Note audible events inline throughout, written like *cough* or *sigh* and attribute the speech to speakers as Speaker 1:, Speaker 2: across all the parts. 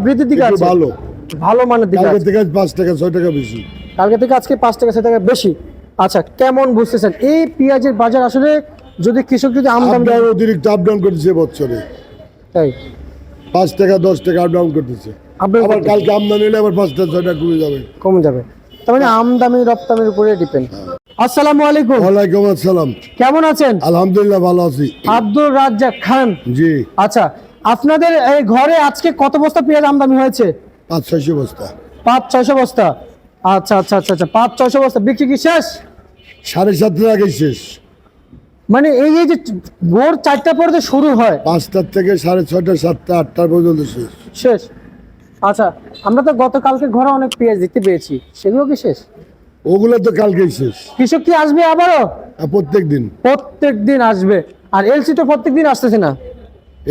Speaker 1: বৃদ্ধির দিকে আছে।
Speaker 2: ভালো।
Speaker 1: ভালো মানের দিকে
Speaker 2: কালকে থেকে পাঁচ টাকা ছয় টাকা বেশি।
Speaker 1: কালকে থেকে আজকে পাঁচ টাকা ছয় টাকা বেশি। আচ্ছা কেমন বুঝতেছেন? এই পেঁয়াজের বাজার আসলে যদি কৃষক যদি আমদানি
Speaker 2: অতিরিক্ত আপ ডাউন করতেছে বছরে।
Speaker 1: তাই?
Speaker 2: পাঁচ টাকা দশ টাকা আপ ডাউন করতেছে। আবার কালকে আমদানি হলে আবার পাঁচ টাকা ছয় টাকা কমে যাবে।
Speaker 1: কমে যাবে। তার মানে আমদানি রপ্তানির উপরে ডিপেন্ড আসসালামু আলাইকুম।
Speaker 2: ওয়ালাইকুম আসসালাম।
Speaker 1: কেমন আছেন?
Speaker 2: আলহামদুলিল্লাহ ভালো আছি।
Speaker 1: আব্দুর রাজ্জাক খান।
Speaker 2: জি।
Speaker 1: আচ্ছা আপনাদের এই ঘরে আজকে কত বস্তা পেঁয়াজ আমদানি হয়েছে?
Speaker 2: পাঁচ ছয়শো বস্তা।
Speaker 1: পাঁচ ছয়শো বস্তা। আচ্ছা আচ্ছা আচ্ছা আচ্ছা পাঁচ ছয়শো বস্তা। বিক্রি কি শেষ?
Speaker 2: সাড়ে সাতটার আগে শেষ।
Speaker 1: মানে এই যে ভোর চারটা পরে যে শুরু হয়।
Speaker 2: পাঁচটার থেকে সাড়ে ছয়টা সাতটা আটটার পর্যন্ত শেষ।
Speaker 1: শেষ। আচ্ছা আমরা তো গতকালকে ঘরে অনেক পেঁয়াজ দেখতে পেয়েছি। সেগুলো কি শেষ?
Speaker 2: ওগুলো তো কালকেই শেষ।
Speaker 1: কৃষক কি আসবে আবারও?
Speaker 2: প্রত্যেক দিন।
Speaker 1: প্রত্যেক দিন আসবে। আর এলসি তো প্রত্যেক দিন আসতেছে না।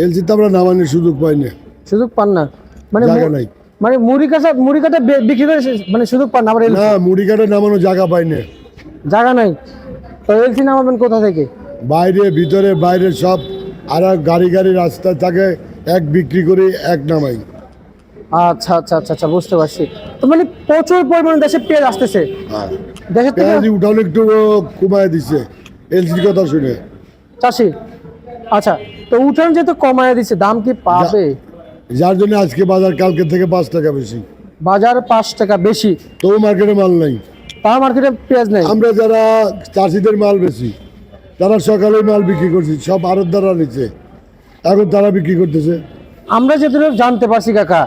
Speaker 2: এলসি তো আমরা নামানোর সুযোগ পাই না।
Speaker 1: সুযোগ পান না। মানে
Speaker 2: জায়গা নাই।
Speaker 1: মানে মুড়ি কাটা মুড়ি কাটা বিক্রি করে মানে সুযোগ পান না আবার
Speaker 2: না মুড়ি কাটা নামানো জায়গা পাই না।
Speaker 1: জায়গা নাই। তো এলসি নামাবেন কোথা থেকে?
Speaker 2: বাইরে ভিতরে বাইরে সব আর গাড়ি গাড়ি রাস্তায় থাকে এক বিক্রি করে এক নামাই।
Speaker 1: আচ্ছা আচ্ছা আচ্ছা আচ্ছা বুঝতে পারছি। তো মানে প্রচুর পরিমাণে দেশে পেঁয়াজ আসতেছে।
Speaker 2: হ্যাঁ।
Speaker 1: দেশের থেকে
Speaker 2: উঠানো একটু কমায় দিছে। এলসির কথা শুনে।
Speaker 1: চাষি আচ্ছা তো উঠান যেহেতু কমায় দিচ্ছে দাম কি পাবে?
Speaker 2: যার জন্য আজকে বাজার কালকে থেকে পাঁচ টাকা বেশি।
Speaker 1: বাজার পাঁচ টাকা বেশি।
Speaker 2: তবু মার্কেটে মাল নাই।
Speaker 1: তার মার্কেটে পেঁয়াজ নেই?
Speaker 2: আমরা যারা চাষিদের মাল বেশি তারা সকালে মাল বিক্রি করছি সব আরত দ্বারা নিচ্ছে। এখন তারা বিক্রি করতেছে।
Speaker 1: আমরা যেটুকু জানতে পারছি কাকা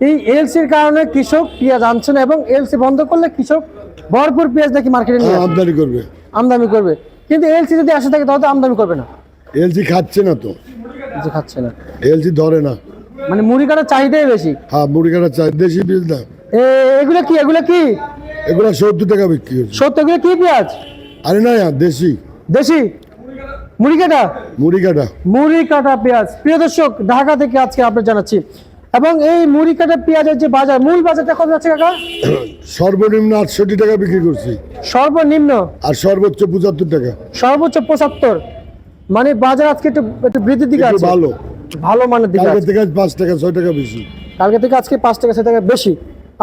Speaker 1: এই এলসির কারণে কৃষক পেঁয়াজ আনছে না এবং এলসি বন্ধ করলে কৃষক ভরপুর পেঁয়াজ নাকি মার্কেটে নিয়ে
Speaker 2: আমদানি করবে।
Speaker 1: আমদানি করবে। কিন্তু এলসি যদি আসে থাকে তাহলে তো আমদানি করবে না।
Speaker 2: এলসি খাচ্ছে না তো।
Speaker 1: যে খাচ্ছে না।
Speaker 2: এলজি ধরে না।
Speaker 1: মানে মুড়ি কাটার চাহিদাই বেশি?
Speaker 2: হ্যাঁ মুড়ি কাটা চাই দেশি বীজ না।
Speaker 1: এ এগুলো কি এগুলো কি?
Speaker 2: এগুলো সত্তর টাকা বিক্রি হচ্ছে।
Speaker 1: সত্য এগুলো কি পেঁয়াজ?
Speaker 2: আরে না দেশি।
Speaker 1: দেশি? মুড়ি কাটা?
Speaker 2: মুড়ি কাটা।
Speaker 1: মুড়ি কাটা পেঁয়াজ। প্রিয় দর্শক ঢাকা থেকে আজকে আপনার জানাচ্ছি। এবং এই মুড়ি কাটা পেঁয়াজের যে বাজার মূল বাজারটা কত যাচ্ছে কাকা?
Speaker 2: সর্বনিম্ন আটষট্টি টাকা বিক্রি করছি।
Speaker 1: সর্বনিম্ন?
Speaker 2: আর সর্বোচ্চ পঁচাত্তর টাকা।
Speaker 1: সর্বোচ্চ পঁচাত্তর। মানে বাজার আজকে একটু একটু বৃদ্ধির দিকে আছে।
Speaker 2: ভালো।
Speaker 1: ভালো মানের দিকে
Speaker 2: কালকে থেকে আজ পাঁচ টাকা ছয় টাকা বেশি।
Speaker 1: কালকে থেকে আজকে পাঁচ টাকা ছয় টাকা বেশি।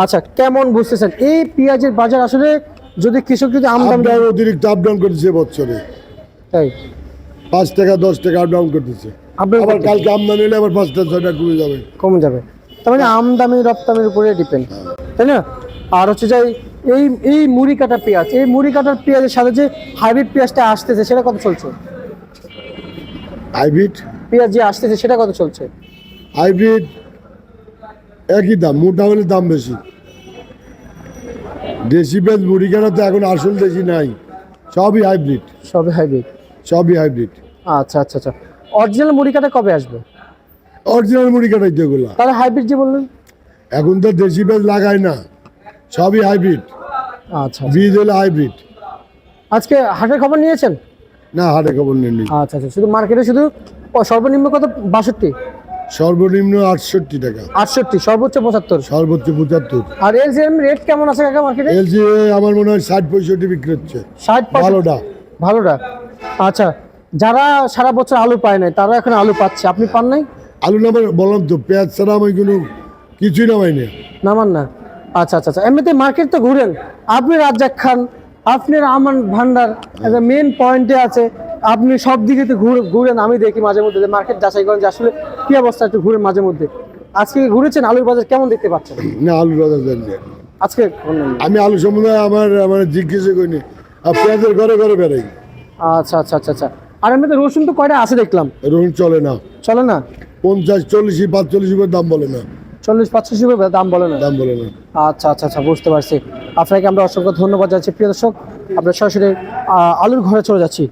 Speaker 1: আচ্ছা কেমন বুঝতেছেন? এই পেঁয়াজের বাজার আসলে যদি কৃষক যদি আমদানি
Speaker 2: অতিরিক্ত আপ ডাউন করতেছে বছরে।
Speaker 1: তাই?
Speaker 2: পাঁচ টাকা দশ টাকা আপ ডাউন করতেছে। আবার কালকে আমদানি হলে আবার পাঁচ টাকা ছয় টাকা কমে যাবে।
Speaker 1: কমে যাবে। তার মানে আমদানি রপ্তানির উপরে ডিপেন্ড তাই না? আর হচ্ছে যে এই এই মুড়ি কাটা পেঁয়াজ এই মুড়ি কাটার পেঁয়াজের সাথে যে হাইব্রিড পেঁয়াজটা আসতেছে সেটা কত চলছে?
Speaker 2: হাইব্রিড?
Speaker 1: পেঁয়াজ যে আসতেছে সেটা কত চলছে?
Speaker 2: হাইব্রিড একই দাম মোটা হলে দাম বেশি। দেশি পেঁয়াজ মুড়ি কেনা তো এখন আসল দেশি নাই সবই হাইব্রিড।
Speaker 1: সবে হাইব্রিড?
Speaker 2: সবই হাইব্রিড।
Speaker 1: আচ্ছা আচ্ছা আচ্ছা। অরিজিনাল মুড়ি কাটা কবে আসবে?
Speaker 2: অরিজিনাল মুড়ি কাটাই তো এগুলা
Speaker 1: তাহলে হাইব্রিড যে বললেন?
Speaker 2: এখন তো দেশি পেঁয়াজ লাগায় না সবই হাইব্রিড।
Speaker 1: আচ্ছা আচ্ছা।
Speaker 2: বীজ হলে হাইব্রিড।
Speaker 1: আজকে হাটের খবর নিয়েছেন?
Speaker 2: না হাটে খবর নেই।
Speaker 1: আচ্ছা আচ্ছা শুধু মার্কেটে শুধু সর্বনিম্ন কত? বাষট্টি?
Speaker 2: সর্বনিম্ন আটষট্টি টাকা।
Speaker 1: আটষট্টি সর্বোচ্চ পঁচাত্তর?
Speaker 2: সর্বোচ্চ পঁচাত্তর।
Speaker 1: আর যে রেট কেমন আছে কাকা মার্কেটে?
Speaker 2: এলজি আমার মনে হয় ষাট পঁয়ষট্টি বিক্রি হচ্ছে।
Speaker 1: ষাট
Speaker 2: ভালোটা।
Speaker 1: ভালোটা? আচ্ছা যারা সারা বছর আলু পায় নাই তারা এখন আলু পাচ্ছে আপনি পান নাই?
Speaker 2: আলু নামার বললাম তো পেঁয়াজ ছাড়া আমি কোনো কিছুই নামাই না
Speaker 1: নামান না। আচ্ছা আচ্ছা আচ্ছা এমনিতে মার্কেট তো ঘুরেন। আপনি রাজ্জাক খান আপনি আমান ভান্ডার মেন পয়েন্টে আছে। আপনি সব দিকে তো ঘুরে ঘুরেন আমি দেখি মাঝে মধ্যে মার্কেট যাচাই করেন যে আসলে কি অবস্থা একটু ঘুরেন মাঝে মধ্যে। আজকে ঘুরেছেন আলুর বাজার কেমন দেখতে পাচ্ছেন? *clears throat*
Speaker 2: না আলুর বাজার জানি
Speaker 1: আজকে।
Speaker 2: আমি আলু সম্বন্ধে আমার মানে জিজ্ঞেসই করিনি। আর পেঁয়াজের ঘরে ঘরে বেড়াই।
Speaker 1: আচ্ছা আচ্ছা আচ্ছা আচ্ছা। আর এমনিতে রসুন তো কয়টা আছে দেখলাম?
Speaker 2: রসুন চলে না।
Speaker 1: চলে না?
Speaker 2: পঞ্চাশ চল্লিশ পাঁচচল্লিশ দাম বলে না।
Speaker 1: চল্লিশ পঁচাশি রুপে দাম বলে না
Speaker 2: দাম বলে না
Speaker 1: আচ্ছা আচ্ছা আচ্ছা বুঝতে পারছি। আপনাকে আমরা অসংখ্য ধন্যবাদ জানাচ্ছি। প্রিয় দর্শক আমরা সরাসরি আলুর ঘরে চলে যাচ্ছি।